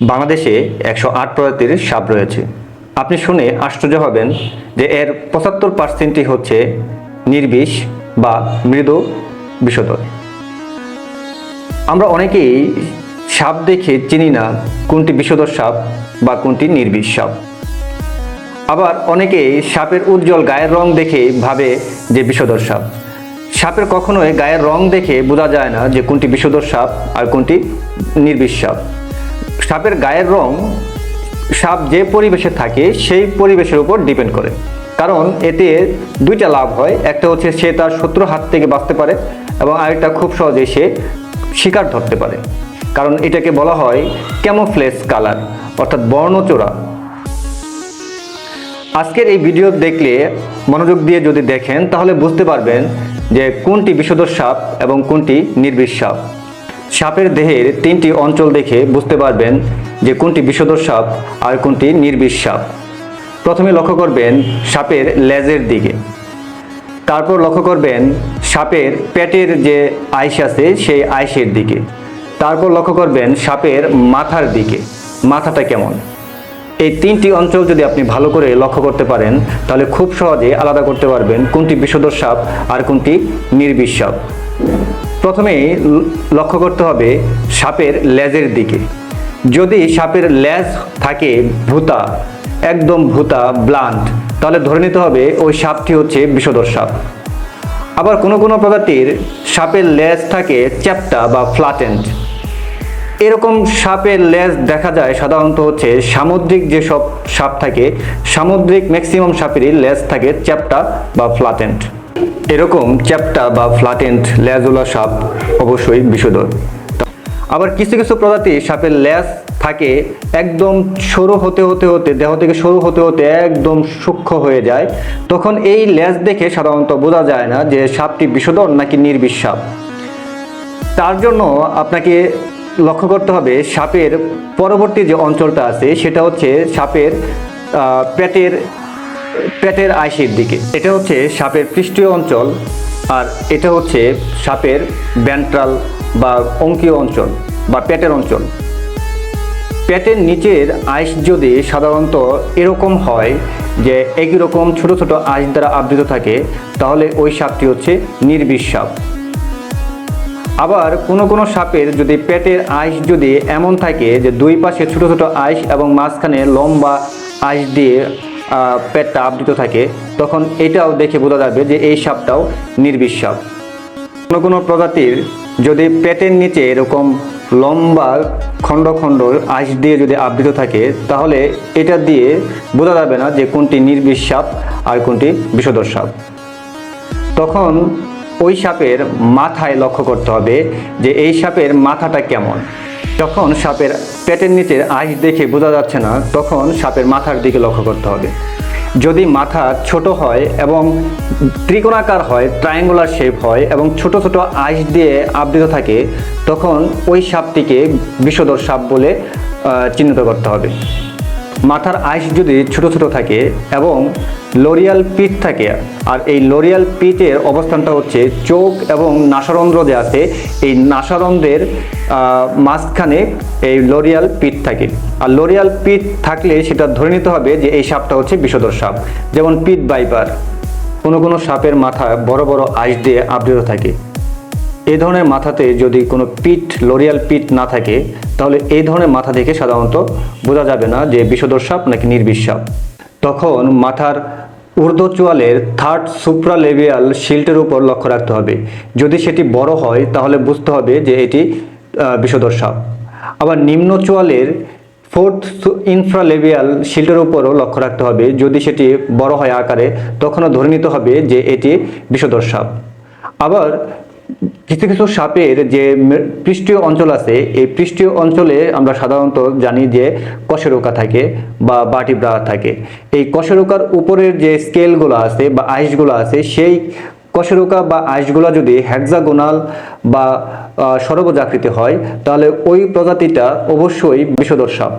বাংলাদেশে একশো আট প্রজাতির সাপ রয়েছে। আপনি শুনে আশ্চর্য হবেন যে এর পঁচাত্তর পার্সেন্টই হচ্ছে নির্বিষ বা মৃদু বিষধর আমরা অনেকেই সাপ দেখে চিনি না কোনটি বিষধর সাপ বা কোনটি নির্বিষ সাপ। আবার অনেকেই সাপের উজ্জ্বল গায়ের রং দেখে ভাবে যে বিষধর সাপ। সাপের কখনোই গায়ের রং দেখে বোঝা যায় না যে কোনটি বিষধর সাপ আর কোনটি নির্বিষ সাপ। সাপের গায়ের রং, সাপ যে পরিবেশে থাকে সেই পরিবেশের উপর ডিপেন্ড করে। কারণ এতে দুইটা লাভ হয়, একটা হচ্ছে সে তার শত্রু হাত থেকে বাঁচতে পারে এবং আরেকটা খুব সহজে সে শিকার ধরতে পারে। কারণ এটাকে বলা হয় ক্যামোফ্লেস কালার, অর্থাৎ বর্ণচোরা। আজকের এই ভিডিও দেখলে মনোযোগ দিয়ে যদি দেখেন, তাহলে বুঝতে পারবেন যে কোনটি বিষধর সাপ এবং কোনটি নির্বিষ সাপ। সাপের দেহের তিনটি অঞ্চল দেখে বুঝতে পারবেন যে কোনটি বিষধর সাপ আর কোনটি নির্বিষ সাপ। প্রথমে লক্ষ্য করবেন সাপের লেজের দিকে। তারপর লক্ষ্য করবেন সাপের পেটের যে আইস আছে সেই আইসের দিকে। তারপর লক্ষ্য করবেন সাপের মাথার দিকে, মাথাটা কেমন। এই তিনটি অঞ্চল যদি আপনি ভালো করে লক্ষ্য করতে পারেন, তাহলে খুব সহজে আলাদা করতে পারবেন কোনটি বিষধর সাপ আর কোনটি নির্বিষ সাপ। প্রথমেই লক্ষ্য করতে হবে সাপের লেজের দিকে। যদি সাপের লেজ থাকে ভূতা, একদম ভূতা ব্লান্ট তাহলে ধরে নিতে হবে ওই সাপটি হচ্ছে বিষধর সাপ। আবার কোনো কোনো প্রজাতির সাপের লেজ থাকে চ্যাপ্টা বা ফ্ল্যাটেন্ড এরকম সাপের লেজ দেখা যায় সাধারণত হচ্ছে সামুদ্রিক যে সব সাপ থাকে, সামুদ্রিক ম্যাক্সিমাম সাপেরই লেজ থাকে চ্যাপ্টা বা ফ্ল্যাটেন্ট এরকম চ্যাপ্টা বা ফ্ল্যাটেন্ট লেজওয়ালা সাপ অবশ্যই বিষধর আবার কিছু কিছু প্রজাতি সাপের লেজ থাকে একদম সরু হতে হতে হতে, দেহ থেকে সরু হতে হতে একদম সূক্ষ্ম হয়ে যায়। তখন এই লেজ দেখে সাধারণত বোঝা যায় না যে সাপটি বিষধর নাকি নির্বিষ সাপ তার জন্য আপনাকে লক্ষ্য করতে হবে সাপের পরবর্তী যে অঞ্চলটা আছে, সেটা হচ্ছে সাপের পেটের পেটের আইসের দিকে। এটা হচ্ছে সাপের পৃষ্ঠীয় অঞ্চল আর এটা হচ্ছে সাপের ব্যান্ট্রাল বা অঙ্কীয় অঞ্চল বা পেটের অঞ্চল। পেটের নিচের আইস যদি সাধারণত এরকম হয় যে একই রকম ছোট ছোট আইস দ্বারা আবৃত থাকে, তাহলে ওই সাপটি হচ্ছে নির্বিষ সাপ। আবার কোনো কোনো সাপের যদি পেটের আইস যদি এমন থাকে যে দুই পাশে ছোট ছোট আইস এবং মাঝখানে লম্বা আইস দিয়ে পেটটা আবৃত থাকে, তখন এটাও দেখে বোঝা যাবে যে এই সাপটাও নির্বিষ সাপ কোনো কোনো প্রজাতির যদি পেটের নিচে এরকম লম্বা খণ্ড খণ্ড আইস দিয়ে যদি আবৃত থাকে, তাহলে এটা দিয়ে বোঝা যাবে না যে কোনটি নির্বিষ সাপ আর কোনটি বিষধর সাপ। তখন ওই সাপের মাথায় লক্ষ্য করতে হবে যে এই সাপের মাথাটা কেমন। যখন সাপের পেটের নিচের আইস দেখে বোঝা যাচ্ছে না, তখন সাপের মাথার দিকে লক্ষ্য করতে হবে। যদি মাথা ছোট হয় এবং ত্রিকোণাকার হয় ট্রায়াঙ্গুলার শেপ হয় এবং ছোট ছোট আইস দিয়ে আবৃত থাকে, তখন ওই সাপটিকে বিষধর সাপ বলে চিহ্নিত করতে হবে। মাথার আইস যদি ছোট ছোট থাকে এবং লোরিয়াল পিঠ থাকে, আর এই লোরিয়াল পিঠের অবস্থানটা হচ্ছে চোখ এবং নাসারন্ধ্র যে আছে, এই নাসারন্ধ্রের মাঝখানে এই লোরিয়াল পিঠ থাকে। আর লোরিয়াল পিঠ থাকলে সেটা ধরে নিতে হবে যে এই সাপটা হচ্ছে বিষধর সাপ। যেমন পিঠ বাইপার, কোনো কোনো সাপের মাথা বড় বড় আইস দিয়ে আবৃত থাকে। এই ধরনের মাথাতে যদি কোনো পিঠ, লোরিয়াল পিঠ না থাকে, তাহলে এই ধরনের মাথা দেখে সাধারণত বোঝা যাবে না যে বিষধর সাপ নাকি নির্বিষ সাপ। তখন মাথার ঊর্ধ্বচোয়ালের থার্ড সুপ্রালেভিয়াল শিল্টের উপর লক্ষ্য রাখতে হবে। যদি সেটি বড় হয়, তাহলে বুঝতে হবে যে এটি সাপ। আবার নিম্ন চোয়ালের ফোর্থ ইনফ্রালেভিয়াল শিল্টের উপরও লক্ষ্য রাখতে হবে। যদি সেটি বড় হয় আকারে, তখনও ধরে নিতে হবে যে এটি বিষধর সাপ। আবার কিছু কিছু সাপের যে পৃষ্ঠীয় অঞ্চল আছে, এই পৃষ্ঠীয় অঞ্চলে আমরা সাধারণত জানি যে কশেরোকা থাকে বা বাটিব্রা থাকে। এই কশেরোকার উপরের যে স্কেলগুলো আছে বা আইসগুলো আছে, সেই কশেরোকা বা আইসগুলো যদি হ্যাক্সাগোনাল বা সরবজাকৃতি হয়, তাহলে ওই প্রজাতিটা অবশ্যই বিষদর সাপ।